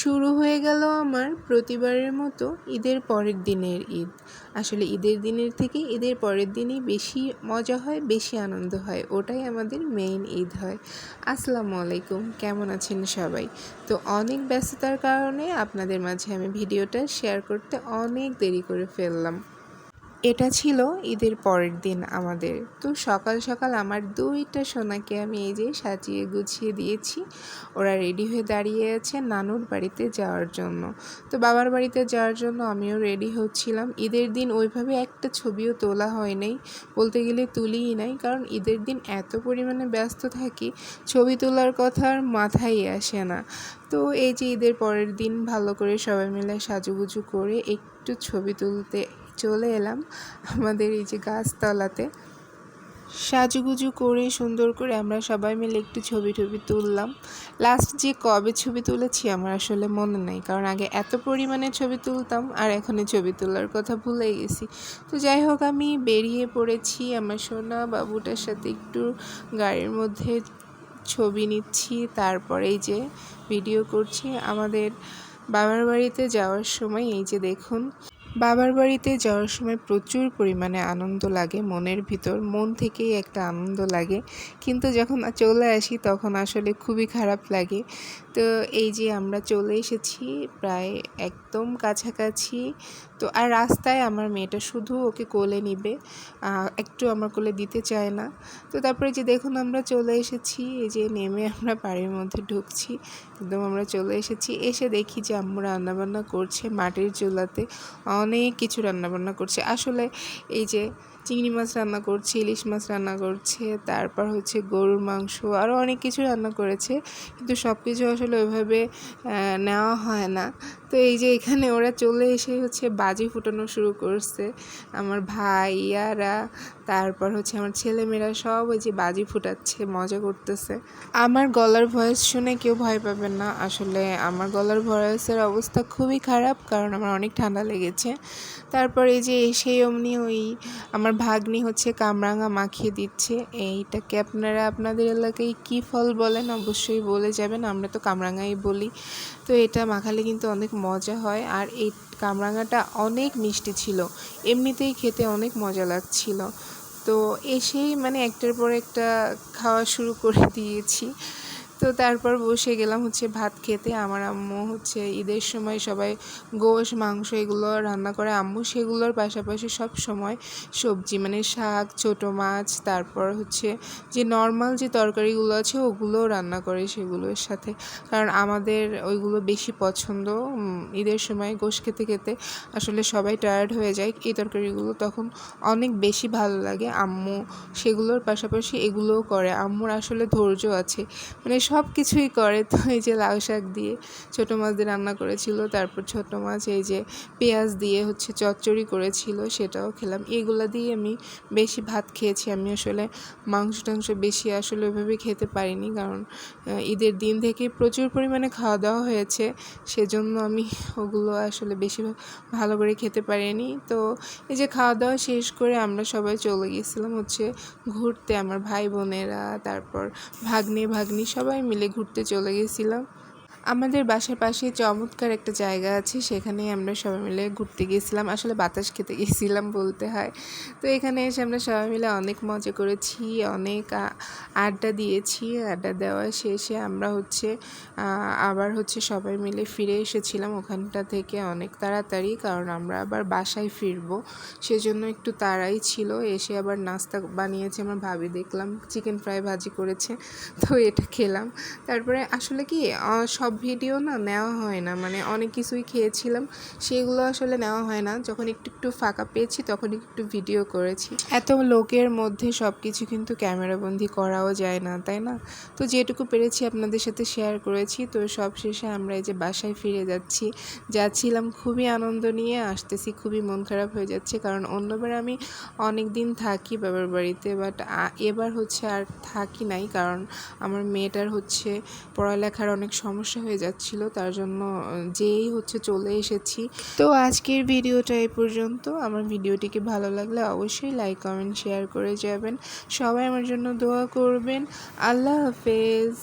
শুরু হয়ে গেল আমার প্রতিবারের মতো ঈদের পরের দিনের ঈদ। আসলে ঈদের দিনের থেকে ঈদের পরের দিনই বেশি মজা হয়, বেশি আনন্দ হয়, ওটাই আমাদের মেইন ঈদ হয়। আসসালামু আলাইকুম, কেমন আছেন সবাই? তো অনেক ব্যস্ততার কারণে আপনাদের মাঝে আমি ভিডিওটা শেয়ার করতে অনেক দেরি করে ফেললাম। এটা ছিল ঈদের পরের দিন আমাদের। তো সকাল সকাল আমার দুইটা সোনাকে আমি এই যে সাজিয়ে গুছিয়ে দিয়েছি। ওরা রেডি হয়ে দাঁড়িয়ে আছে নানুর বাড়িতে যাওয়ার জন্য। তো বাবার বাড়িতে যাওয়ার জন্য আমিও রেডি হচ্ছিলাম। ঈদের দিন ওইভাবে একটা ছবিও তোলা হয় নাই, বলতে গেলে তুলিই নাই। কারণ ঈদের দিন এত পরিমাণে ব্যস্ত থাকি, ছবি তোলার কথা আর মাথায় আসে না। তো এই যে ঈদের পরের দিন ভালো করে সবাই মিলে সাজুগুজু করে একটু ছবি তুলতে চলে এলাম আমাদের এই যে গাছতলাতে। সাজুগুজু করে সুন্দর করে আমরা সবাই মিলে একটু ছবি টবি তুললাম। লাস্ট যে কবে ছবি তুলেছি আমার আসলে মনে নেই, কারণ আগে এত পরিমাণে ছবি তুলতাম আর এখন এই ছবি তোলার কথা ভুলে গেছি। তো যাই হোক, আমি বেরিয়ে পড়েছি আমার সোনা বাবুটার সাথে একটু গাড়ির মধ্যে ছবি নিচ্ছি, তারপরে এই যে ভিডিও করছি। আমাদের বাবার বাড়িতে যাওয়ার সময় এই যে দেখুন, বাবার বাড়িতে যাওয়ার সময় প্রচুর পরিমাণে আনন্দ লাগে, মনের ভিতর, মন থেকেই একটা আনন্দ লাগে। কিন্তু যখন চলে আসি তখন আসলে খুবই খারাপ লাগে। তো এই যে আমরা চলে এসেছি প্রায় একদম কাছাকাছি। তো, আর রাস্তায় আমার মেয়েটা শুধু ওকে কোলে নিবে একটু আমার কোলে দিতে চায় না। তো, তারপরে যে দেখুন আমরা চলে এসেছি, এই যে নেমে আমরা বাড়ির মধ্যে ঢুকছি, একদম আমরা চলে এসেছি। এসে দেখি যে আম্মু রান্নাবান্না করছে মাটির চুলাতে, অনেক কিছু রান্নাবান্না করছে। আসলে এই যে চিংড়ি মাছ রান্না করছে, ইলিশ মাছ রান্না করছে, তারপর হচ্ছে গরুর মাংস আরও অনেক কিছু রান্না করেছে। কিন্তু সব কিছু আসলে ওইভাবে নেওয়া হয় না। তো এই যে এখানে ওরা চলে এসে হচ্ছে বাজি ফুটানো শুরু করছে। আমার ভাইয়ারা তারপর হচ্ছে আমার ছেলেমেয়েরা সব ওই যে বাজি ফুটাচ্ছে, মজা করতেছে। আমার গলার ভয়েস শুনে কেউ ভয় পাবেন না। আসলে আমার গলার ভয়েসের অবস্থা খুবই খারাপ, কারণ আমার অনেক ঠান্ডা লেগেছে। তারপর এই যে সেই অমনি ওই আমার ভাগ্নি হচ্ছে কামরাঙা মাখিয়ে দিচ্ছে। এইটাকে আপনারা আপনাদের এলাকায় কী ফল বলেন? অবশ্যই বলে যাবেন, আমরা তো কামরাঙাই বলি। তো এটা মাখালে কিন্তু অনেক মজা হয়। আর এই কামরাঙাটা অনেক মিষ্টি ছিল। এমনিতেই খেতে অনেক মজা লাগছিল। তো এসেই মানে একটার পর একটা খাওয়া শুরু করে দিয়েছি। তো তারপর বসে গেলাম হচ্ছে ভাত খেতে। আমার আম্মু হচ্ছে ঈদের সময় সবাই গোশ, মাংস এগুলো রান্না করে। আম্মু সেগুলোর পাশাপাশি সব সময় সবজি মানে শাক, ছোটো মাছ, তারপর হচ্ছে যে নর্মাল যে তরকারিগুলো আছে ওগুলোও রান্না করে সেগুলোর সাথে। কারণ আমাদের ওইগুলো বেশি পছন্দ। ঈদের সময় গোশ খেতে খেতে আসলে সবাই টায়ার্ড হয়ে যায়। এই তরকারিগুলো তখন অনেক বেশি ভালো লাগে। আম্মু সেগুলোর পাশাপাশি এগুলোও করে। আম্মুর আসলে ধৈর্য আছে। মানে সব কিছুই করে। তো এই যে লাউ শাক দিয়ে ছোটো মাছ দিয়ে রান্না করেছিল, তারপর ছোটো মাছ এই যে পেঁয়াজ দিয়ে হচ্ছে চচ্চড়ি করেছিল, সেটাও খেলাম। এগুলো দিয়ে আমি বেশি ভাত খেয়েছি। আমি আসলে মাংস টাংস বেশি আসলে ওইভাবে খেতে পারিনি, কারণ ঈদের দিন থেকে প্রচুর পরিমাণে খাওয়া দাওয়া হয়েছে, সেজন্য আমি ওগুলো আসলে বেশি ভালো করে খেতে পারিনি। তো এই যে খাওয়া দাওয়া শেষ করে আমরা সবাই চলে গিয়েছিলাম হচ্ছে ঘুরতে, আমার ভাই বোনেরা, তারপর ভাগ্নে, ভাগ্নি সবাই মিলে ঘুরতে চলে গেছিলাম। আমাদের বাসার পাশে চমৎকার একটা জায়গা আছে, সেখানেই আমরা সবাই মিলে ঘুরতে গিয়েছিলাম। আসলে বাতাস খেতে গিয়েছিলাম বলতে হয়। তো এখানে এসে আমরা সবাই মিলে অনেক মজা করেছি, অনেক আড্ডা দিয়েছি। আড্ডা দেওয়া শেষে আমরা হচ্ছে আবার হচ্ছে সবাই মিলে ফিরে এসেছিলাম ওখানটা থেকে অনেক তাড়াতাড়ি, কারণ আমরা আবার বাসায় ফিরবো। সেজন্য একটু তাড়াই ছিল, এসে আবার নাস্তা বানিয়েছে আমার ভাবি, দেখলাম চিকেন ফ্রাই ভাজি করেছে, তো এটা খেলাম। তারপরে আসলে কি সব সব ভিডিও না নেওয়া হয় না। মানে অনেক কিছুই খেয়েছিলাম, সেগুলো আসলে নেওয়া হয় না। যখন একটু একটু ফাঁকা পেয়েছি তখন একটু ভিডিও করেছি। এত লোকের মধ্যে সব কিছু কিন্তু ক্যামেরাবন্দি করাও যায় না, তাই না? তো যেটুকু পেরেছি আপনাদের সাথে শেয়ার করেছি। তো সব শেষে আমরা এই যে বাসায় ফিরে যাচ্ছি, যাচ্ছিলাম খুবই আনন্দ নিয়ে, আসতেছি খুবই মন খারাপ হয়ে যাচ্ছে। কারণ অন্যবার আমি অনেক দিন থাকি বাবার বাড়িতে বাট এবার হচ্ছে আর থাকি নাই। কারণ আমার মেয়েটার হচ্ছে পড়ালেখার অনেক সমস্যা হয়ে যাচ্ছিল, তার জন্য যেই হচ্ছে চলে এসেছি। তো আজকের ভিডিওটা এই পর্যন্ত। আমার ভিডিওটিকে ভালো লাগলে অবশ্যই লাইক কমেন্ট শেয়ার করে যাবেন। সবাই আমার জন্য দোয়া করবেন। আল্লাহ হাফেজ।